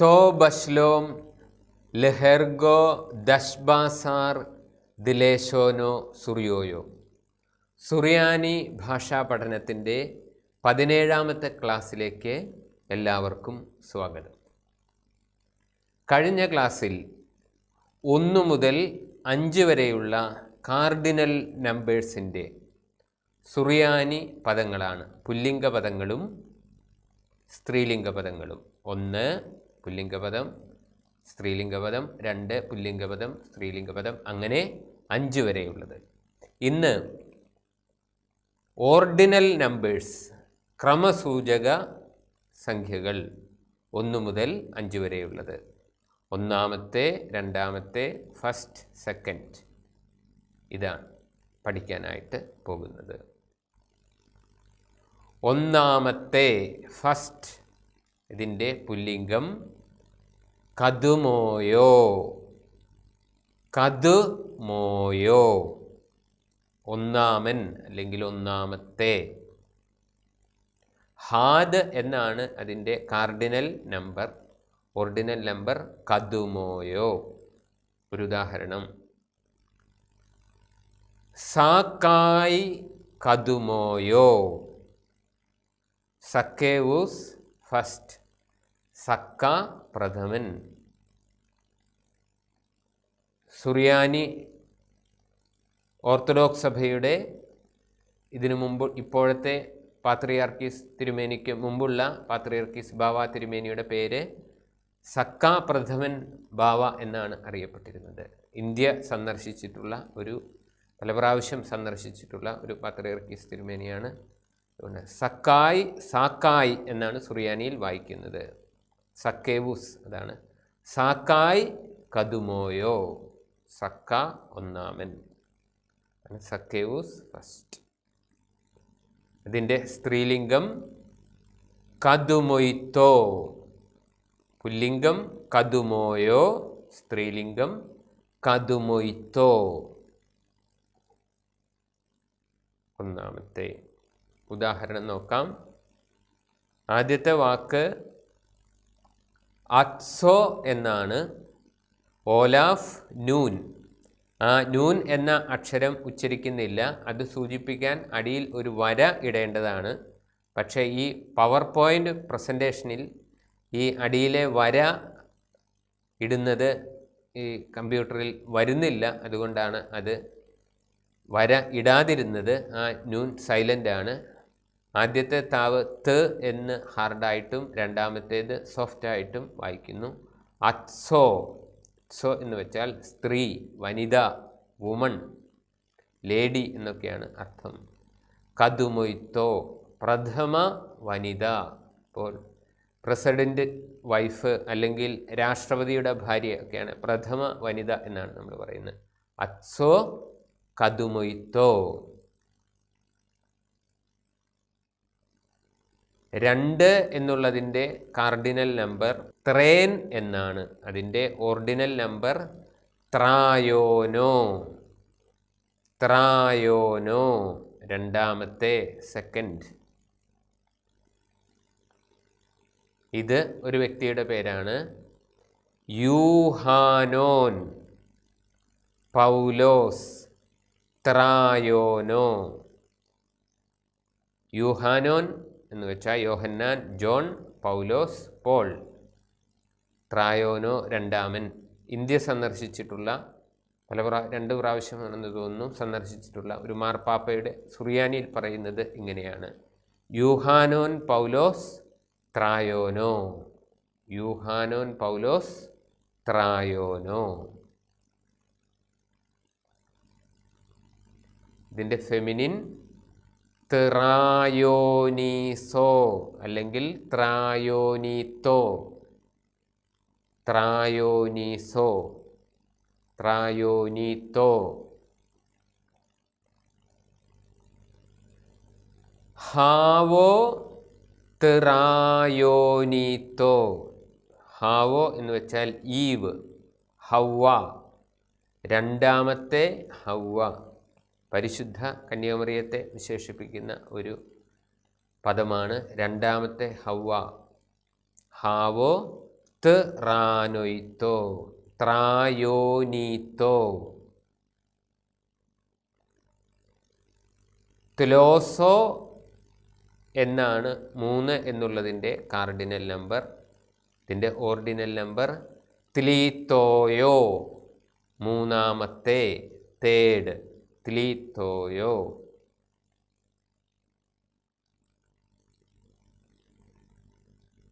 തോ ബഷ്ലോം ലെഹെർഗോ ദഷ്ബാസാർ ദിലേശോനോ സുറിയോയോ. സുറിയാനി ഭാഷാ പഠനത്തിന്റെ പതിനേഴാമത്തെ ക്ലാസ്സിലേക്ക് എല്ലാവർക്കും സ്വാഗതം. കഴിഞ്ഞ ക്ലാസ്സിൽ ഒന്ന് മുതൽ അഞ്ച് വരെയുള്ള കാർഡിനൽ നമ്പേഴ്സിന്റെ സുറിയാനി പദങ്ങളാണ്. പുല്ലിംഗ പദങ്ങളും സ്ത്രീലിംഗ പദങ്ങളും. ഒന്ന് പുല്ലിംഗപദം സ്ത്രീലിംഗപദം രണ്ട് പുല്ലിംഗപദം സ്ത്രീലിംഗപദം അങ്ങനെ അഞ്ച് വരെയുള്ളത്. ഇന്ന് ഓർഡിനൽ നമ്പേഴ്സ് ക്രമസൂചക സംഖ്യകൾ ഒന്ന് മുതൽ അഞ്ച് വരെയുള്ളത്. ഒന്നാമത്തെ രണ്ടാമത്തെ ഫസ്റ്റ് സെക്കൻഡ് ഇതാണ് പഠിക്കാനായിട്ട് പോകുന്നത്. ഒന്നാമത്തെ ഫസ്റ്റ് ഇതിന്റെ പുല്ലിംഗം കതുമോയോ. കതുമോയോ. ഒന്നാമൻ അല്ലെങ്കിൽ ഒന്നാമത്തെ. ഹാദ് എന്നാണ് അതിന്റെ കാർഡിനൽ നമ്പർ. ഒറിജിനൽ നമ്പർ കതുമോയോ. ഒരു ഉദാഹരണം. സാക്കായ് കതുമോയോ. സക്കേവൂസ് ഫസ്റ്റ്. സക്ക പ്രഥമൻ. സുറിയാനി ഓർത്തഡോക്സ് സഭയുടെ ഇതിനു മുമ്പ് ഇപ്പോഴത്തെ പാത്രിയാർക്കീസ് തിരുമേനിക്ക് മുമ്പുള്ള പാത്രിയാർക്കീസ് ബാവ തിരുമേനിയുടെ പേര് സക്ക പ്രഥമൻ ബാവ എന്നാണ് അറിയപ്പെട്ടിരുന്നത്. ഇന്ത്യ സന്ദർശിച്ചിട്ടുള്ള ഒരു പല പ്രാവശ്യം സന്ദർശിച്ചിട്ടുള്ള ഒരു പാത്രിയാർക്കീസ് തിരുമേനിയാണ്. സക്കായ് സാക്കായ് എന്നാണ് സുറിയാനിയിൽ വായിക്കുന്നത്. സക്കേവൂസ് അതാണ്. സാക്കായ് കതുമോയോ? സക്ക ഒന്നാമൻ. സക്കേവൂസ് ഫസ്റ്റ് അതിന്റെ സ്ത്രീലിംഗം കതുമൊയ്ത്തോ? പുല്ലിംഗം കതുമോയോ? സ്ത്രീലിംഗം കതുമൊയ്ത്തോ? ഒന്നാമത്തെ. ഉദാഹരണം നോക്കാം. ആദ്യത്തെ വാക്ക് അത്സോ എന്നാണ് ഓലാഫ് നൂൻ. ആ നൂൻ എന്ന അക്ഷരം ഉച്ചരിക്കുന്നില്ല. അത് സൂചിപ്പിക്കാൻ അടിയിൽ ഒരു വര ഇടേണ്ടതാണ്. പക്ഷേ ഈ പവർ പോയിന്റ് പ്രസന്റേഷനിൽ ഈ അടിയിലെ വര ഇടുന്നത് ഈ കമ്പ്യൂട്ടറിൽ വരുന്നില്ല. അതുകൊണ്ടാണ് അത് വര ഇടാതിരുന്നത്. ആ നൂൻ സൈലന്റ് ആണ്. ആദ്യത്തെ താവ് ത് എന്ന് ഹാർഡായിട്ടും രണ്ടാമത്തേത് സോഫ്റ്റായിട്ടും വായിക്കുന്നു. അത്സോ സോ എന്ന് വെച്ചാൽ സ്ത്രീ വനിത വുമൺ ലേഡി എന്നൊക്കെയാണ് അർത്ഥം. കതുമൊയ്ത്തോ പ്രഥമ വനിത. ഇപ്പോൾ പ്രസിഡന്റ് വൈഫ് അല്ലെങ്കിൽ രാഷ്ട്രപതിയുടെ ഭാര്യ ഒക്കെയാണ് പ്രഥമ വനിത എന്നാണ് നമ്മൾ പറയുന്നത്. അത്സോ കതുമൊയ്ത്തോ. രണ്ട് എന്നുള്ളതിന്റെ കാർഡിനൽ നമ്പർ ത്രേൻ എന്നാണ്. അതിന്റെ ഓർഡിനൽ നമ്പർ ത്രായോനോ. ത്രായോനോ. രണ്ടാമത്തെ സെക്കൻഡ്. ഇത് ഒരു വ്യക്തിയുടെ പേരാണ്. യൂഹാനോൻ. പൗലോസ്. ത്രായോനോ. യൂഹാനോൻ എന്ന് വെച്ചാൽ യോഹന്നാൻ ജോൺ പൗലോസ് പോൾ ത്രായോനോ രണ്ടാമൻ ഇന്ത്യ സന്ദർശിച്ചിട്ടുള്ള പല പ്രാ രണ്ട് പ്രാവശ്യമാണെന്ന് തോന്നുന്നു സന്ദർശിച്ചിട്ടുള്ള ഒരു മാർപ്പാപ്പയുടെ സുറിയാനിയിൽ പറയുന്നത് ഇങ്ങനെയാണ്. യൂഹാനോൻ പൗലോസ് ത്രായോനോ. യൂഹാനോൻ പൗലോസ് ത്രായോനോ. ഇതിന്റെ ഫെമിനിൻ ത്രായോനീസോ അല്ലെങ്കിൽ ത്രായോനീത്തോ. ത്രായോനീസോ. ത്രായോനീത്തോ. ഹാവോ ത്രായോനീത്തോ. ഹാവോ എന്ന് വെച്ചാൽ ഈവ്. ഹൗവ രണ്ടാമത്തെ ഹൗവ പരിശുദ്ധ കന്യാമറിയത്തെ വിശേഷിപ്പിക്കുന്ന ഒരു പദമാണ് രണ്ടാമത്തെ ഹവ. ഹാവോ ത്രാനൊയ്ത്തോ ത്രായോനീത്തോ. തുലോസോ എന്നാണ് മൂന്ന് എന്നുള്ളതിന്റെ കാർഡിനൽ നമ്പർ. ഇതിന്റെ ഓർഡിനൽ നമ്പർ ത്ലീത്തോയോ മൂന്നാമത്തെ തേർഡ്. ത്ലീത്തോയോ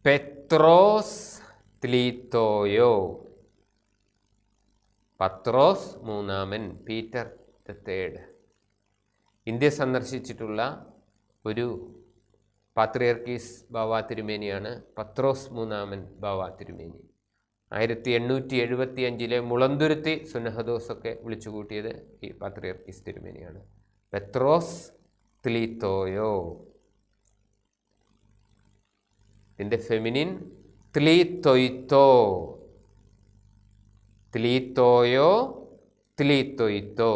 പെത്രോസ് ത്ലീത്തോയോ പത്രോസ് മൂന്നാമൻ പീറ്റർ ദ തേഡ് ഇന്ത്യ സന്ദർശിച്ചിട്ടുള്ള ഒരു പാത്രിയർക്കീസ് ബാവ തിരുമേനിയാണ് പത്രോസ് മൂന്നാമൻ ബാവ തിരുമേനി. ആയിരത്തി എണ്ണൂറ്റി എഴുപത്തി അഞ്ചിലെ മുളന്തുരുത്തി സുനഹദോസൊക്കെ വിളിച്ചു കൂട്ടിയത് ഈ പാത്രിയർക്കിസ് തിരുമേനിയാണ്. പെത്രോസ് ത്ലീത്തോയോ ഇതിന്റെ ഫെമിനിൻ ത്ലീത്തൊയ്ത്തോ ത്ലീത്തോയോ ത്ലീത്തൊയ്ത്തോ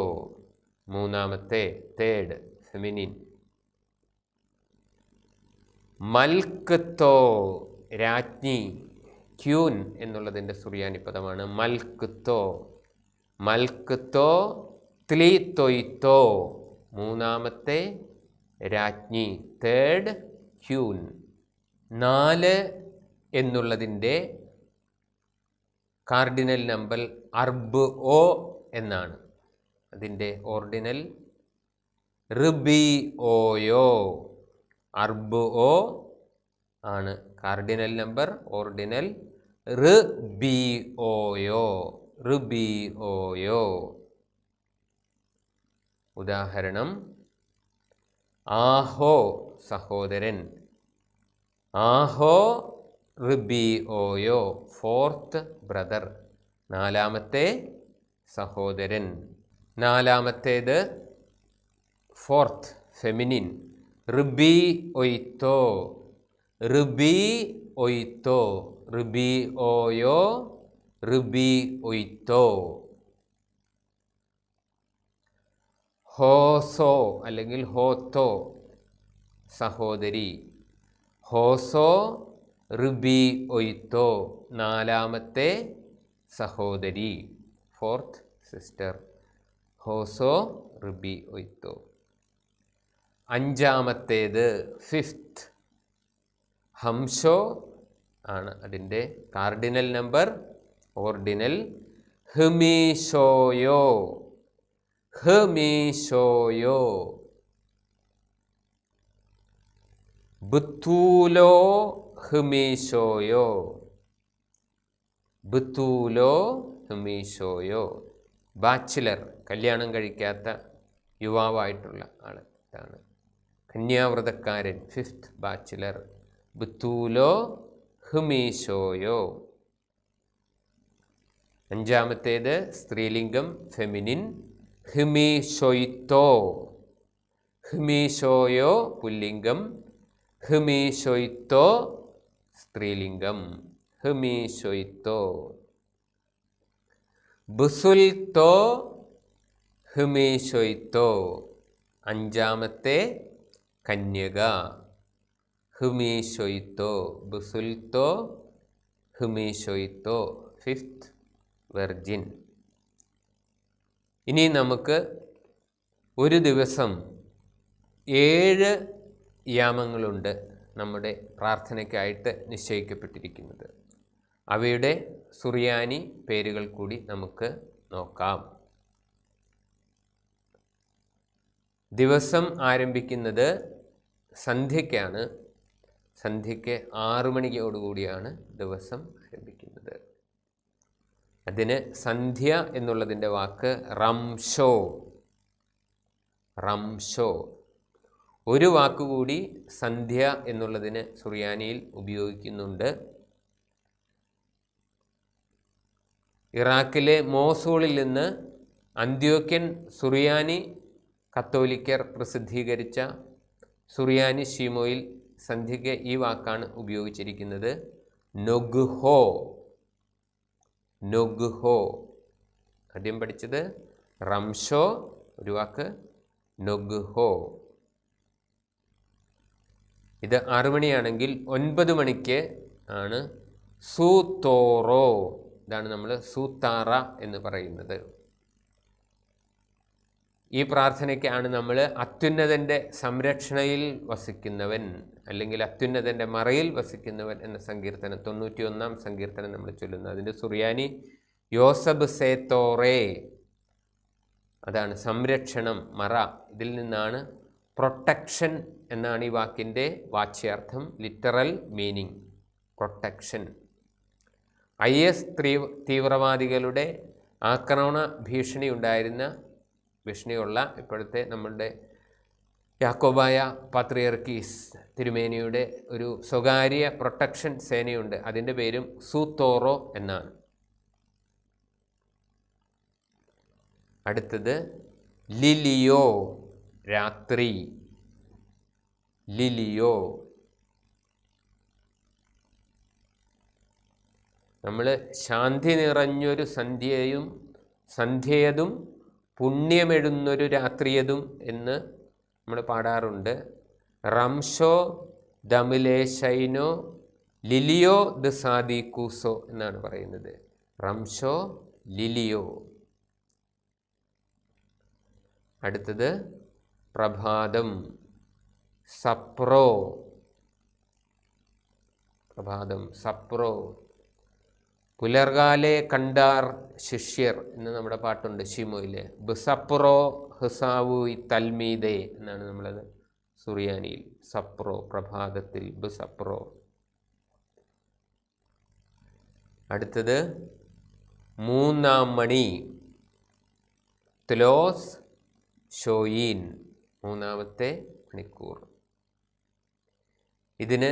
മൂന്നാമത്തെ തേർഡ് ഫെമിനിൻ. മൽക്കത്തോ രാജ്ഞി. ക്യൂൻ എന്നുള്ളതിന്റെ സുറിയാനി പദമാണ്. മൽക്കുത്തോ മൽക്കുത്തോ ത്ലീ തൊയ്ത്തോ മൂന്നാമത്തെ രാജ്ഞി. Third queen. നാല് എന്നുള്ളതിന്റെ കാർഡിനൽ നമ്പർ അർബ് ഒ എന്നാണ്. അതിന്റെ ഓർഡിനൽ റിബി ഓയോ. അർബ് ഒ ആണ്. കാർഡിനൽ നമ്പർ ഓർഡിനൽ ഉദാഹരണം ആഹോ സഹോദരൻ ആഹോ ഋബി ഓയോ ഫോർത്ത് ബ്രദർ നാലാമത്തെ സഹോദരൻ നാലാമത്തേത് ഫോർത്ത് ഫെമിനിൻ ഋബി ഒയ്ത്തോ. ഋബി ഒയ്ത്തോ. ഋബി ഓയോ ഋബി ഒയ്ത്തോ. ഹോസോ അല്ലെങ്കിൽ ഹോത്തോ സഹോദരി. ഹോസോ ഋബി ഒയ്ത്തോ നാലാമത്തെ സഹോദരി. ഫോർത്ത് സിസ്റ്റർ ഹോസോ ഋബി ഒയ്ത്തോ. അഞ്ചാമത്തേത് ഫിഫ്ത്ത് ഹംസോ ആണ് അതിന്റെ കാർഡിനൽ നമ്പർ ഓർഡിനൽ. ഹ്മീഷോയോ ഹ്മീഷോയോ ബുത്തൂലോ ഹ്മീഷോയോ ബുത്തൂലോ ഹ്മീഷോയോ ബാച്ചിലർ കല്യാണം കഴിക്കാത്ത യുവാവായിട്ടുള്ള ആൾ ഇതാണ്. കന്യാവ്രതക്കാരൻ ഫിഫ്ത്ത് ബാച്ചിലർ. ബുത്തൂലോ ഹുമീശോയോ അഞ്ചാമത്തേത് സ്ത്രീലിംഗം ഫെമിനിൻ ഹിമീഷൊയ്ത്തോ ഹിമീഷോയോ പുല്ലിംഗം ഹിമീഷൊയ്ത്തോ സ്ത്രീലിംഗം ഹിമീഷൊയ്ത്തോ ബുസുൽത്തോ ഹിമീഷൊയ്ത്തോ അഞ്ചാമത്തെ കന്യക. ഹിമീഷൊയ്ത്തോ ബുസുൽത്തോ ഹുമീശൊയ്ത്തോ ഫിഫ്ത്ത് വെർജിൻ. ഇനി നമുക്ക് ഒരു ദിവസം ഏഴ് യാമങ്ങളുണ്ട് നമ്മുടെ പ്രാർത്ഥനയ്ക്കായിട്ട് നിശ്ചയിക്കപ്പെട്ടിരിക്കുന്നത്. അവയുടെ സുറിയാനി പേരുകൾ കൂടി നമുക്ക് നോക്കാം. ദിവസം ആരംഭിക്കുന്നത് സന്ധ്യയ്ക്കാണ്. സന്ധ്യയ്ക്ക് ആറു മണിയോടുകൂടിയാണ് ദിവസം ആരംഭിക്കുന്നത്. അതിന് സന്ധ്യ എന്നുള്ളതിന്റെ വാക്ക് റംഷോ റംഷോ ഒരു വാക്കുകൂടി സന്ധ്യ എന്നുള്ളതിന് സുറിയാനിയിൽ ഉപയോഗിക്കുന്നുണ്ട്. ഇറാഖിലെ മോസൂളിൽ നിന്ന് അന്ത്യോക്യൻ സുറിയാനി കത്തോലിക്കർ പ്രസിദ്ധീകരിച്ച സുറിയാനി ഷീമോയിൽ സന്ധ്യയ്ക്ക് ഈ വാക്കാണ് ഉപയോഗിച്ചിരിക്കുന്നത്. നൊഗുഹോ. നൊഗുഹോ. ആദ്യം പഠിച്ചത് റംഷോ ഒരു വാക്ക്. നൊഗുഹോ. ഇത് ആറു മണിയാണെങ്കിൽ ഒൻപത് മണിക്ക് ആണ് സൂത്തോറോ. ഇതാണ് നമ്മൾ സൂത്താറ എന്ന് പറയുന്നത്. ഈ പ്രാർത്ഥനയ്ക്കാണ് നമ്മൾ അത്യുന്നതന്റെ സംരക്ഷണയിൽ വസിക്കുന്നവൻ അല്ലെങ്കിൽ അത്യുന്നതന്റെ മറയിൽ വസിക്കുന്നവൻ എന്ന സങ്കീർത്തനം തൊണ്ണൂറ്റി ഒന്നാം സങ്കീർത്തനം നമ്മൾ ചൊല്ലുന്നത് അതിന്റെ സുറിയാനി യോസബ് സേത്തോറേ അതാണ് സംരക്ഷണം മറ. ഇതിൽ നിന്നാണ് പ്രൊട്ടക്ഷൻ എന്നാണ് ഈ വാക്കിന്റെ വാച്യാർത്ഥം literal meaning protection. I S തീവ്രവാദികളുടെ ആക്രമണ ഭീഷണി ഉണ്ടായിരുന്ന ഭീഷണിയുള്ള ഇപ്പോഴത്തെ നമ്മളുടെ യാക്കോബായ പാത്രിയർക്കീസ് തിരുമേനിയുടെ ഒരു സ്വകാര്യ പ്രൊട്ടക്ഷൻ സേനയുണ്ട്. അതിന്റെ പേരും സൂത്തോറോ എന്നാണ്. അടുത്തത് ലിലിയോ രാത്രി. ലിലിയോ. നമ്മൾ ശാന്തി നിറഞ്ഞൊരു സന്ധ്യയും സന്ധ്യയതും പുണ്യമെഴുന്നൊരു രാത്രിയതും എന്ന് നമ്മൾ പാടാറുണ്ട്. റംഷോ ദമിലേശൈനോ ലിലിയോ ദ സാദിക്കൂസോ എന്നാണ് പറയുന്നത്. റംഷോ ലിലിയോ. അടുത്തത് പ്രഭാതം. സപ്രോ. പ്രഭാതം. സപ്രോ. പുലർകാലെ കണ്ടാർ ശിഷ്യർ എന്ന് നമ്മുടെ പാട്ടുണ്ട് ഷിമോയിൽ ബിസപ്രോ ഹസാവു തൽമീദേ എന്നാണ് നമ്മളത് സുറിയാനിയിൽ. സപ്രോ പ്രഭാതത്തിൽ ബിസപ്രോ. അടുത്തത് മൂന്നാം മണി. ത്ലോസ് ഷോയിൻ മൂന്നാമത്തെ മണിക്കൂർ. ഇതിന്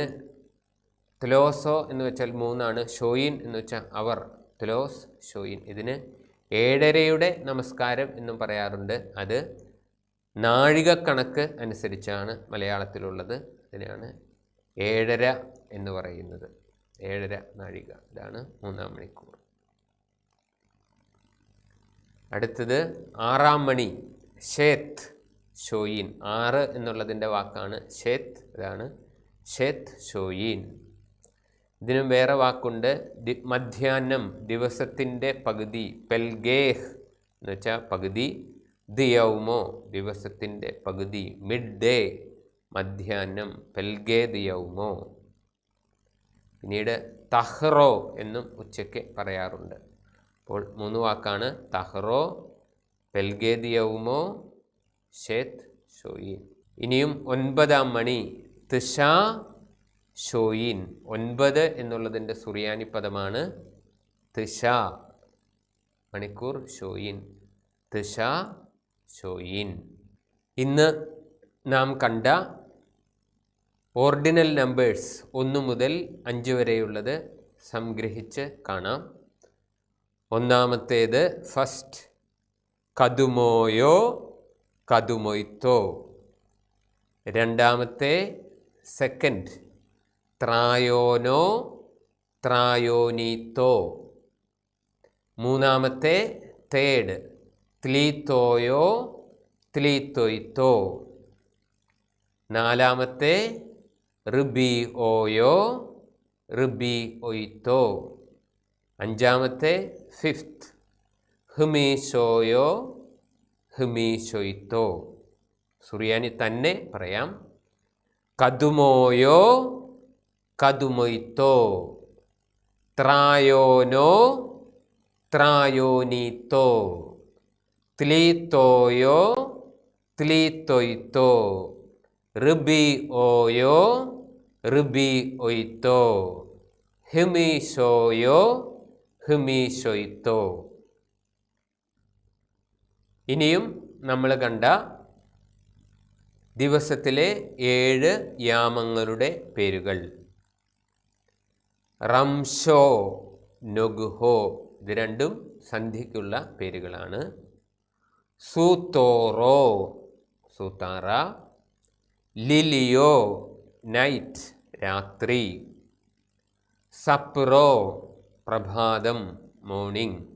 ത്ലോസോ എന്ന് വെച്ചാൽ മൂന്നാണ് ഷോയിൻ എന്ന് വെച്ചാൽ അവർ. ത്ലോസ് ഷോയിൻ. ഇതിന് ഏഴരയുടെ നമസ്കാരം എന്നും പറയാറുണ്ട്. അത് നാഴികക്കണക്ക് അനുസരിച്ചാണ് മലയാളത്തിലുള്ളത്. അതിനാണ് ഏഴര എന്ന് പറയുന്നത്. ഏഴര നാഴിക. ഇതാണ് മൂന്നാം മണിക്കൂർ. അടുത്തത് ആറാം മണി ഷേത്ത് ഷോയിൻ. ആറ് എന്നുള്ളതിന്റെ വാക്കാണ് ഷേത്ത്. അതാണ് ഷേത്ത് ഷോയിൻ. ഇതിനും വേറെ വാക്കുണ്ട്. മധ്യാഹ്നം ദിവസത്തിന്റെ പകുതി പെൽഗേഹ് എന്ന് വെച്ചാൽ പകുതി ദിയൗമോ ദിവസത്തിന്റെ പകുതി മിഡ് ഡേ മധ്യാഹ്നം പെൽഗേ ദിയൗമോ. പിന്നീട് തഹ്റോ എന്നും ഉച്ചയ്ക്ക് പറയാറുണ്ട്. അപ്പോൾ മൂന്ന് വാക്കാണ്. തഹ്റോ പെൽഗേ ദിയൗമോ ഷേത്ത് ഷോയി ഇനിയും ഒൻപതാം മണി. തിഷ ഷോയിൻ ഒൻപത് എന്നുള്ളതിന്റെ സുറിയാനി പദമാണ് തിഷ. മണിക്കൂർ ഷോയിൻ. തിഷ ഷോയിൻ. ഇന്ന് നാം കണ്ട ഓർഡിനൽ നമ്പേഴ്സ് ഒന്ന് മുതൽ അഞ്ച് വരെയുള്ളത് സംഗ്രഹിച്ച് കാണാം. ഒന്നാമത്തേത് ഫസ്റ്റ് കതുമോയോ കതുമൊയ്ത്തോ. രണ്ടാമത്തെ സെക്കൻഡ് ത്രായോനോ ത്രായോനീത്തോ. മൂന്നാമത്തെ തേഡ് ത്ലീത്തോയോ ത്ലീത്തൊയ്ത്തോ. നാലാമത്തെ റിബി ഓയോ റിബി ഒയ്ത്തോ അഞ്ചാമത്തെ ഫിഫ്ത്ത് ഹിമീഷോയോ ഹിമീശൊയ്ത്തോ. സുറിയാനി തന്നെ പറയാം. കതുമോയോ ത്രായോനീത്തോ. ത്ലീത്തോയോ ത്ലീത്തൊയ്ത്തോ. ഋബി ഓയോ ഋബി ഒയ്ത്തോ ഹിമീഷോയോ ഹിമീഷൊയ്ത്തോ ഇനിയും നമ്മൾ കണ്ട ദിവസത്തിലെ ഏഴ് യാമങ്ങളുടെ പേരുകൾ. റംഷോ നൊഗുഹോ ഇത് രണ്ടും സന്ധിക്കുള്ള പേരുകളാണ്. സൂത്തോറോ സൂത്താറ. ലിലിയോ നൈറ്റ് രാത്രി. സപ്രോ പ്രഭാതം മോർണിംഗ്.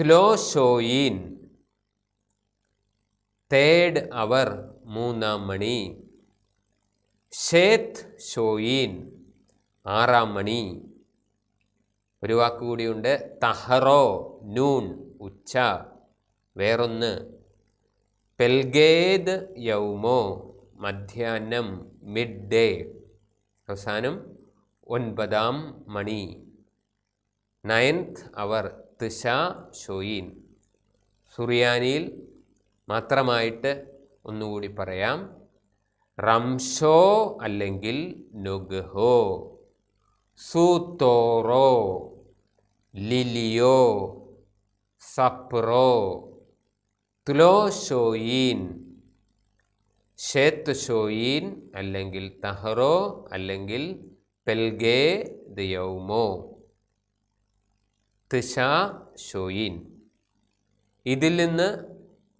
ത്ലോഷോയിൻ തേഡ് അവർ മൂന്നാം മണി. ഷേത്ത് ഷോയിൻ ആറാം മണി. ഒരു വാക്ക് കൂടിയുണ്ട്. തഹറോ നൂൺ ഉച്ച. വേറൊന്ന്. പെൽഗേദ് യൗമോ മധ്യാഹ്നം മിഡ് ഡേ അവസാനം ഒൻപതാം മണി. നയൻത് അവർ തിഷ ഷോയിൻ. സുറിയാനിയിൽ മാത്രമായിട്ട് ഒന്നുകൂടി പറയാം. റംഷോ അല്ലെങ്കിൽ നുഗ്ഹോ. സൂത്തോറോ ലിലിയോ സപ്രോ തുലോഷോയീൻ ഷേത്ത് ഷോയീൻ അല്ലെങ്കിൽ തഹറോ അല്ലെങ്കിൽ പെൽഗേ ദയൗമോ തിഷ ഷോയിൻ ഇതിൽ നിന്ന്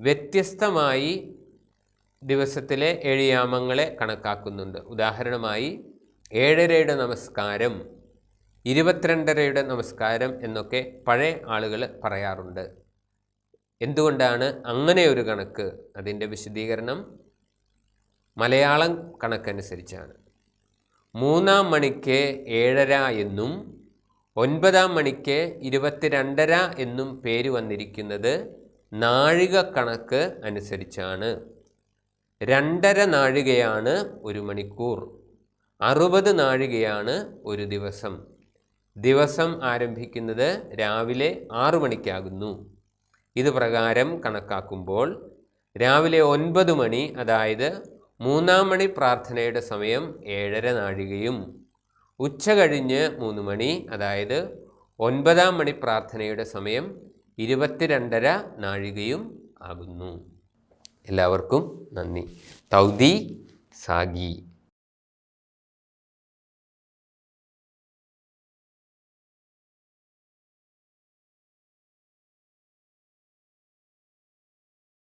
വ്യത്യസ്തമായി ദിവസത്തിലെ ഏഴിയാമങ്ങളെ കണക്കാക്കുന്നുണ്ട്. ഉദാഹരണമായി ഏഴരയുടെ നമസ്കാരം ഇരുപത്തിരണ്ടരയുടെ നമസ്കാരം എന്നൊക്കെ പഴയ ആളുകൾ പറയാറുണ്ട്. എന്തുകൊണ്ടാണ് അങ്ങനെ ഒരു കണക്ക്? അതിന്റെ വിശദീകരണം മലയാളം കണക്കനുസരിച്ചാണ്. മൂന്നാം മണിക്ക് ഏഴര എന്നും ഒൻപതാം മണിക്ക് ഇരുപത്തിരണ്ടര എന്നും പേര് വന്നിരിക്കുന്നത് നാഴിക കണക്ക് അനുസരിച്ചാണ്. രണ്ടര നാഴികയാണ് ഒരു മണിക്കൂർ. അറുപത് നാഴികയാണ് ഒരു ദിവസം. ദിവസം ആരംഭിക്കുന്നത് രാവിലെ ആറു മണിക്കാകുന്നു. ഇത് പ്രകാരം കണക്കാക്കുമ്പോൾ രാവിലെ ഒൻപത് മണി അതായത് മൂന്നാം മണി പ്രാർത്ഥനയുടെ സമയം ഏഴര നാഴികയും ഉച്ച കഴിഞ്ഞ് മൂന്ന് മണി അതായത് ഒൻപതാം മണി പ്രാർത്ഥനയുടെ സമയം ഇരുപത്തിരണ്ടര നാഴികയും ആകുന്നു. എല്ലാവർക്കും നന്ദി. തൗദി സാഗി.